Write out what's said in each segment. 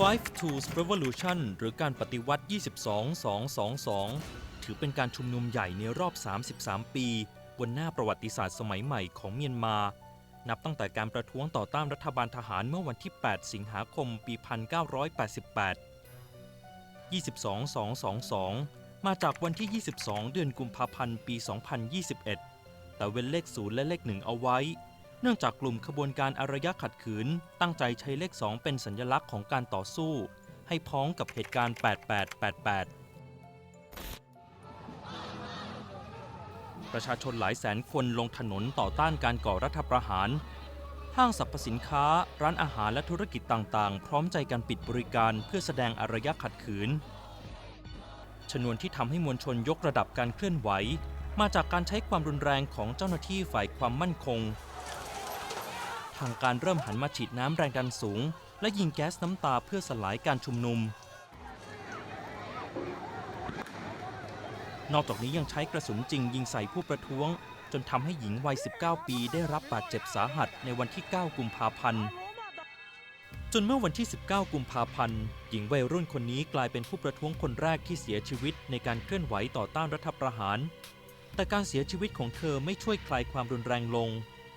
Five Tools Revolution หรือการปฏิวัติ 22-222 ถือเป็นการชุมนุมใหญ่ในรอบ 33 ปี บนหน้าประวัติศาสตร์สมัยใหม่ของเมียนมา นับตั้งแต่การประท้วงต่อต้านรัฐบาลทหารเมื่อวันที่ 8 สิงหาคม ปี 1988 22-222 มาจากวันที่ 22 เดือนกุมภาพันธ์ ปี 2021 แต่เว้นเลข 0 และเลข 1 เอาไว้ เนื่องจากกลุ่มขบวนการอารยะขัดขืน ตั้งใจใช้เลข 2 เป็นสัญลักษณ์ของการต่อสู้ ให้พ้องกับเหตุการณ์ 8888ประชาชนหลายแสนคนลงถนนต่อต้านการก่อรัฐประหาร ห้างสรรพสินค้า ร้านอาหารและธุรกิจต่างๆ พร้อมใจกันปิดบริการเพื่อแสดงอารยะขัดขืน ชนวนที่ทำให้มวลชนยกระดับการเคลื่อนไหว มาจากการใช้ความรุนแรงของเจ้าหน้าที่ฝ่ายความมั่นคง ทางการเริ่มหันมาฉีดน้ำแรงดันสูง และยิงแก๊สน้ำตาเพื่อสลายการชุมนุม นอกจากนี้ยังใช้กระสุนจริงยิงใส่ผู้ประท้วง จนทำให้หญิงวัย 19 ปีได้รับบาดเจ็บสาหัสในวันที่ 9 กุมภาพันธ์ จนเมื่อวันที่ 19 กุมภาพันธ์ หญิงวัยรุ่นคนนี้กลายเป็นผู้ประท้วงคนแรกที่เสียชีวิตในการเคลื่อนไหวต่อต้านรัฐประหาร แต่การเสียชีวิตของเธอไม่ช่วยคลายความรุนแรงลง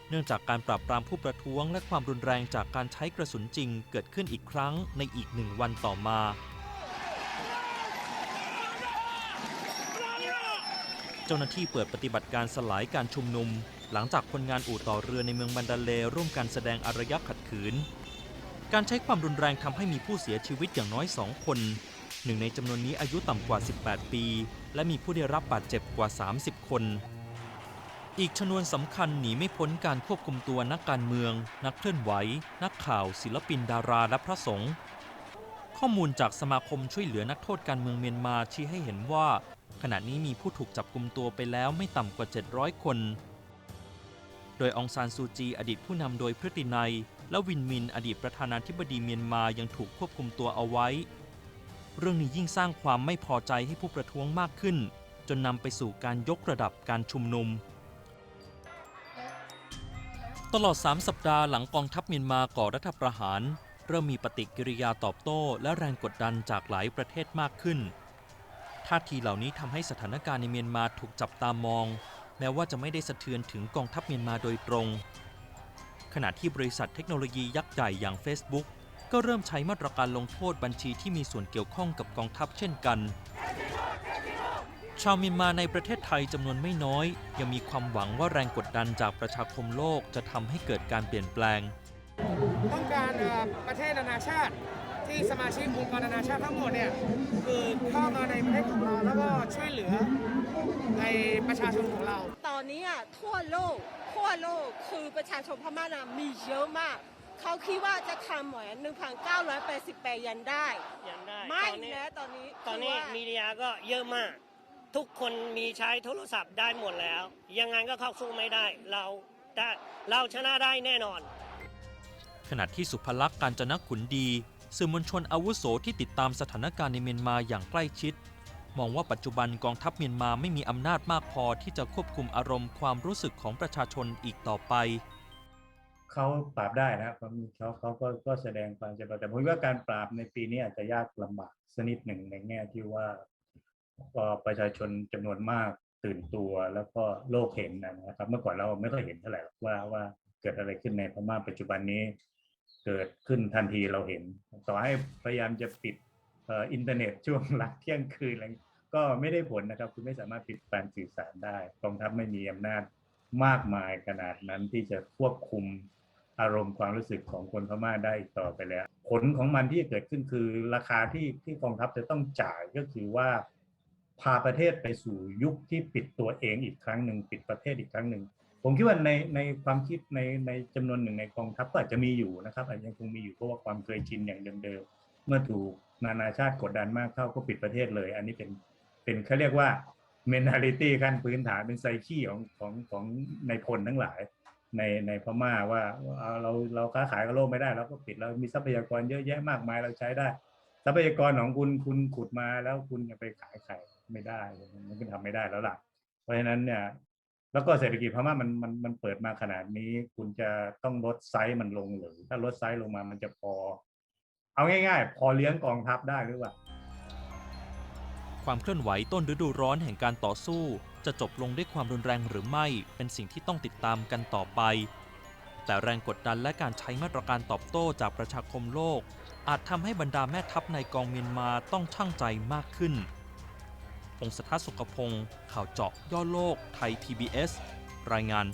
เนื่องจากการปราบปรามผู้ประท้วงและความรุนแรงจากการใช้กระสุนจริงเกิดขึ้นอีกครั้งในอีกหนึ่งวันต่อมา เจ้าหน้าที่เปิดปฏิบัติการสลายการชุมนุม หลังจากคนงานอู่ต่อเรือในเมืองบันดาเลร่วมกันแสดงอารยะขัดขืน การใช้ความรุนแรงทำให้มีผู้เสียชีวิตอย่างน้อยสองคน หนึ่งในจำนวนนี้อายุต่ำกว่า 18 ปี และมีผู้ได้รับบาดเจ็บกว่า 30 คน อีกชนวนสำคัญหนีไม่พ้นการควบคุมตัวนักการเมือง นักเคลื่อนไหว นักข่าว ศิลปินดาราและพระสงฆ์ข้อมูลจากสมาคมช่วยเหลือนักโทษการเมืองเมียนมาชี้ให้เห็นว่า ขณะนี้มีผู้ถูกจับกุมตัวไปแล้วไม่ต่ำกว่า 700 คน โดยองซานซูจีอดีตผู้นำโดยพฤตินัย และวินมินอดีตประธานาธิบดีเมียนมายังถูกควบคุมตัวเอาไว้ เรื่องนี้ยิ่งสร้างความไม่พอใจให้ผู้ประท้วงมากขึ้น จนนำไปสู่การยกระดับการชุมนุม ตลอด 3 สัปดาห์หลังกองทัพเมียนมาก่อรัฐประหาร เริ่มมีปฏิกิริยาตอบโต้ และแรงกดดันจากหลายประเทศมากขึ้น ท่าทีเหล่านี้ทำให้สถานการณ์ในเมียนมาถูกจับตามอง แม้ว่าจะไม่ได้สะเทือนถึงกองทัพเมียนมาโดยตรง ขณะที่บริษัทเทคโนโลยียักษ์ใหญ่อย่าง Facebook ก็เริ่มใช้มาตรการลงโทษบัญชีที่มีส่วนเกี่ยวข้องกับกองทัพเช่นกัน ชาวเมียนมาในประเทศไทยจำนวนไม่น้อย ยังมีความหวังว่าแรงกดดันจากประชาคมโลกจะทำให้เกิดการเปลี่ยนแปลง ต้องการเอ่อประเทศนานาชาติที่สมาชิกองค์กรนานาชาติทั้งหมดเนี่ยคือเข้ามาในประเทศของเราแล้วก็ช่วยเหลือในประชาชนของเรา ตอนนี้อะทั่วโลกทั่วโลกคือประชาชนพม่านะมีเยอะมาก เขาคิดว่าจะทำเหมือน1,988ยันได้ยังได้ ไม่ตอนนี้นะตอนนี้ตอนนี้คืว่า มีเดียก็เยอะมาก ทุกคนมีใช้โทรศัพท์ได้หมดแล้ว ยังไงก็เข้าสู้ไม่ได้ เราได้เราชนะได้แน่นอน ขณะที่สุภลักษณ์การจนขุนดี สื่อมวลชนอาวุโสที่ติดตามสถานการณ์ในเมียนมาอย่างใกล้ชิด มองว่าปัจจุบันกองทัพเมียนมาไม่มีอำนาจมากพอที่จะควบคุมอารมณ์ความรู้สึกของประชาชนอีกต่อไป เขาปราบได้นะครับเขาเขาเขาก็ก็แสดงความจะแต่ผมว่าการปราบในปีนี้อาจจะยากลำบากสักนิดหนึ่งในแง่ที่ว่าพอ ประชาชนจำนวนมากตื่นตัวแล้วก็โลกเห็นนะครับ เมื่อก่อนเราไม่ค่อยเห็นเท่าไหร่หรอกว่าว่าเกิดอะไรขึ้นในพม่าปัจจุบันนี้ เกิดขึ้นทันทีเราเห็น ต่อให้พยายามจะปิดอินเทอร์เน็ตช่วงหลังเที่ยงคืนอะไรก็ไม่ได้ผลนะครับ คุณไม่สามารถปิดการสื่อสารได้กองทัพไม่มีอำนาจมากมายขนาดนั้นที่จะควบคุมอารมณ์ความรู้สึกของคนพม่าได้อีกต่อไปแล้ว ผลของมันที่จะเกิดขึ้นคือราคาที่ที่กองทัพจะต้องจ่ายก็คือว่า พาประเทศไปสู่ยุคที่ปิดตัวเองอีกครั้งหนึ่งปิดประเทศอีกครั้งหนึ่งผมคิดว่าในในความคิดในในจำนวนหนึ่งในกองทัพก็อาจจะมีอยู่นะครับอาจจะยังคงมีอยู่เพราะว่าความเคยชินอย่างเดิมๆเมื่อถูกนานาชาติกดดันมากเข้าก็ปิดประเทศเลย อันนี้เป็นเป็นเขาเรียกว่า mentality ขั้นพื้นฐานเป็นไซคีของของของในพลทั้งหลาย ในในพม่าว่าเอาเราเราค้าขายกับโลกไม่ได้เราก็ปิดเรามีทรัพยากรเยอะแยะมากมายเราใช้ได้ ทรัพยากรของคุณคุณขุดมาแล้วคุณจะไปขายไข่ ไม่ได้ มันก็ทำไม่ได้แล้วล่ะ เพราะฉะนั้นเนี่ย แล้วก็เศรษฐกิจพม่ามันมันมันเปิดมาขนาดนี้ คุณจะต้องลดไซส์มันลงหรือ ถ้าลดไซส์ลงมามันจะพอ เอาง่าย ๆ พอเลี้ยงกองทัพได้หรือเปล่าความเคลื่อนไหวต้นฤดูร้อนแห่งการต่อสู้ จะจบลงด้วยความรุนแรงหรือไม่ เป็นสิ่งที่ต้องติดตามกันต่อไป แต่แรงกดดันและการใช้มาตรการตอบโต้จากประชาคมโลก อาจทำให้บรรดาแม่ทัพในกองเมียนมาต้องชั่งใจมากขึ้น พงศธรสุขพงศ์ข่าวเจาะย่อโลกไทย PBS รายงาน